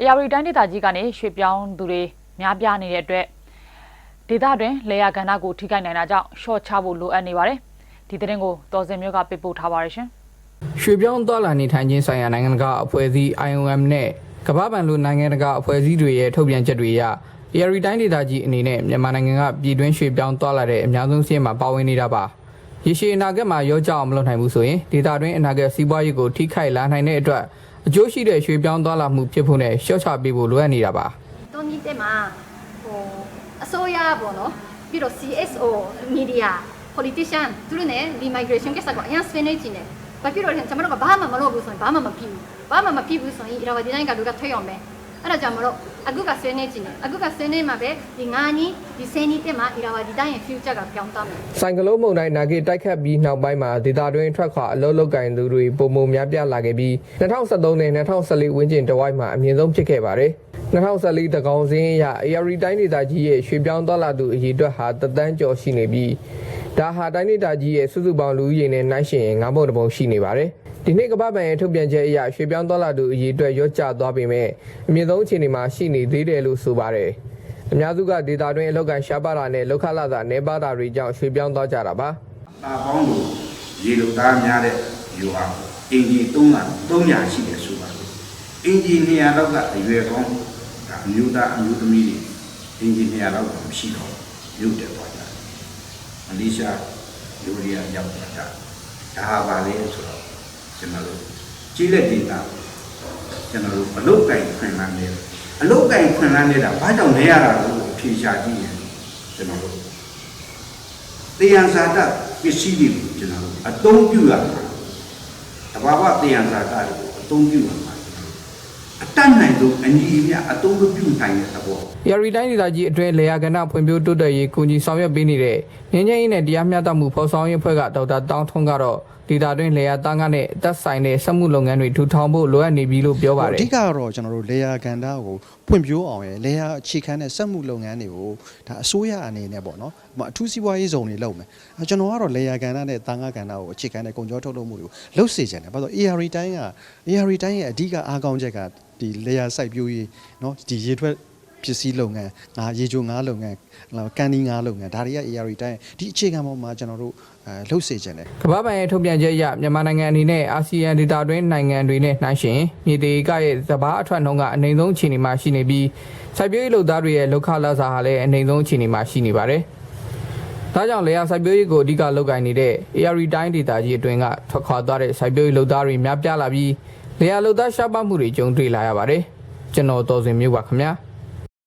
အရာဝတီတိုင်းဒေသကြီးကနေရွှေ့ပြောင်းသူတွေများပြားနေတဲ့အတွက်ဒေသတွင်လေယာကဏ္ဍကိုထိခိုက်နိုင်တာကြောင့်ရှော့ချဖို့လိုအပ်နေပါတယ်ဒီသတင်းကိုတော်စင်မျိုးကပြပို့ထားပါရရှင်ရွှေပြောင်းသွားလာနေထိုင်ခြင်းဆိုင်ရာနိုင်ငံတကာအဖွဲ့အစည်း IOM နဲ့ကမ္ဘာ့ဘဏ်လိုနိုင်ငံတကာအဖွဲ့အစည်းတွေရဲ့ထုတ်ပြန်ချက်တွေအရ ARI တိုင်းဒေသကြီးအနေနဲ့မြန်မာနိုင်ငံကပြည်တွင်းရွှေပြောင်းသွားလာတဲ့အများဆုံးစီးရင်မှာပါဝင်နေတာပါရေရှည်အနာဂတ်မှာရောကြအောင်မလုပ်နိုင်ဘူးဆိုရင်ဒေသတွင်းအနာဂတ်စီးပွားရေးကိုထိခိုက်လာနိုင်တဲ့အတွက် အကျိုးရှိတဲ့ရွှေပြောင်းသွားလာမှုဖြစ်ဖို့နဲ့ရှော့ချပေးဖို့လိုအပ်နေတာပါတွန်းကြီးတက်မှာဟိုအစိုးရပေါ့နော်ပြီးတော့ CSO media politician သူတို့ ਨੇ the migration ကိစ္စကိုအရင်ဆွေးနွေးကြည့်နေဘာဖြစ်လို့လဲကျွန်တော်တို့ကဘာမှမလုပ်ဘူးဆိုရင်ဘာမှမဖြစ်ဘူးဘာမှမဖြစ်ဘူးဆိုရင် Irawadi တိုင်းကလူကထွက်အောင်ပဲ အဲ့ဒါကြောင့်မလို့အခုကဆွေးနွေးကြည့်နေအခုကဆွေးနွေးမှာပဲဒီငါးကြီးဒီဆယ်ကြီးတက်မှာ Irawadi တိုင်းရဲ့ future ကပြောင်းသွားမယ်ဆိုင်ကလုန်းမုန်တိုင်းနာဂစ်တိုက်ခတ်ပြီးနောက်ပိုင်းမှာဒေတာတွင်းထွက်ခွာအလုံးလောက်ကင်သူတွေပုံမှန်များပြားလာခဲ့ပြီး2013နဲ့2014ဝန်းကျင်တဝိုက်မှာအမြင့်ဆုံးဖြစ်ခဲ့ပါတယ်2014တကောင်စင်းအရ AR တိုင်းဒေသကြီးရဲ့ရွှေပြောင်းသွားလာသူအရေအတွက်ဟာတသန်းကျော်ရှိနေပြီးဒါဟာတိုင်းဒေသကြီးရဲ့စုစုပေါင်းလူဦးရေနဲ့နှိုင်းယှဉ်ရင်ငါးပုံတစ်ပုံရှိနေပါတယ် ဒီနေ့ကမ္ဘာ့ဘဏ်ရဲ့ထုတ်ပြန်ချက်အရရွှေပြောင်းသွားလာသူအရေအတွက်ရော့ကျသွားပေမဲ့အမြင့်ဆုံးအခြေအနေမှာရှိနေသေးတယ်လို့ဆိုပါတယ်အများစုကဒေတာတွင်းအလောက်ကန်ရှားပါတာနဲ့လောက်ခလာတာနေပါတာတွေကြောင့်ရွှေပြောင်းသွားကြတာပါတာပေါင်းလို့ရေလိုသားများတဲ့ယူဟာအင်ဂျီ300 300ရှိတယ်ဆိုပါလို့အင်ဂျီ200လောက်ကအရွယ်ကောင်းဒါအမျိုးသားအမျိုးသမီးတွေအင်ဂျီ200လောက်ကမရှိတော့ရုပ်တက်သွားကြတယ်မလေးရှားယူရီးယားရောက်သွားတာဒါဟာပါလေဆိုတော့ ကျွန်တော်တို့ကြီးလက်ဒေတာကျွန်တော်တို့အလုတ်ကင်ခွင်လန်းနေအလုတ်ကင်ခွင်လန်းနေတာဘာကြောင့်လဲရတာလို့ဖြေရှာကြည့်ရင်ကျွန်တော်တို့တရားစာတပစ္စည်းတွေကိုကျွန်တော်တို့အသုံးပြုရမှာတဘာဝတရားစာတတွေကိုအသုံးပြုရမှာအတတ်နိုင် ဆုံးအညီအမျှအသုံးမပြုနိုင်တဲ့သဘော။ယာရီတိုင်းဒေသကြီးအတွင်းလေယာကဏ္ဍဖွံ့ဖြိုးတိုးတက်ရေးကူညီဆောင်ရွက်ပေးနေတဲ့ငင်းငင်းရေးနဲ့တရားမျှတမှုဖော်ဆောင်ရေးအဖွဲ့ကဒေါက်တာတောင်းထွန်းကတော့ဒေသတွင်းလေယာသားငါနဲ့အသက်ဆိုင်တဲ့စက်မှုလုပ်ငန်းတွေထူထောင်ဖို့လိုအပ်နေပြီလို့ပြောပါတယ်အဓိကကတော့ကျွန်တော်တို့လေယာကန်တာကိုဖွံ့ဖြိုးအောင်ရယ်လေယာအခြေခံတဲ့စက်မှုလုပ်ငန်းတွေကိုဒါအစိုးရအနေနဲ့ပေါ့နော်ဟိုအထူးစီးပွားရေးဇုံတွေလုပ်မယ်အဲကျွန်တော်ကတော့လေယာကန်တာနဲ့တာငါကန်တာကိုအခြေခံတဲ့ကုန်ကြောထုတ်လုပ်မှုတွေကိုလှုပ်စေချင်တယ်ဘာလို့ AR တိုင်းက AR တိုင်းရဲ့အဓိကအားကောင်းချက်က ဒီလေယာစိုက်ပျိုးရေးနော်ဒီရေထွက်ပစ္စည်းလုပ်ငန်းငါရေချိုငါးလုပ်ငန်းကန်ဒီငါးလုပ်ငန်းဒါတွေက AR တိုင်းဒီအခြေခံပေါ်မှာကျွန်တော်တို့အဲလှုပ်စေချင်တယ်။ကမ္ဘာ့ဘဏ်ရဲ့ထုတ်ပြန်ချက်အရမြန်မာနိုင်ငံအနေနဲ့အာဆီယံဒေသတွင်းနိုင်ငံတွေနဲ့နှိုင်းယှဉ်မြေသေးကရဲ့စဘာအထွက်နှုန်းကအနိုင်ဆုံးအခြေအနေမှာရှိနေပြီးစိုက်ပျိုးရေးလုပ်သားတွေရဲ့လောက်ခလာစာဟာလည်းအနိုင်ဆုံးအခြေအနေမှာရှိနေပါတယ်။ဒါကြောင့်လေယာစိုက်ပျိုးရေးကိုအဓိကလုပ်ကိုင်နေတဲ့ AR တိုင်းဒေသကြီးအတွင်းကထွက်ခွာသွားတဲ့စိုက်ပျိုးရေးလုပ်သားတွေများပြားလာပြီး လေယာလုပ်သားရှားပါမှုတွေကြုံတွေ့လာရပါတယ်။ကျွန်တော်တော်စင်မျိုးပါခင်ဗျာ။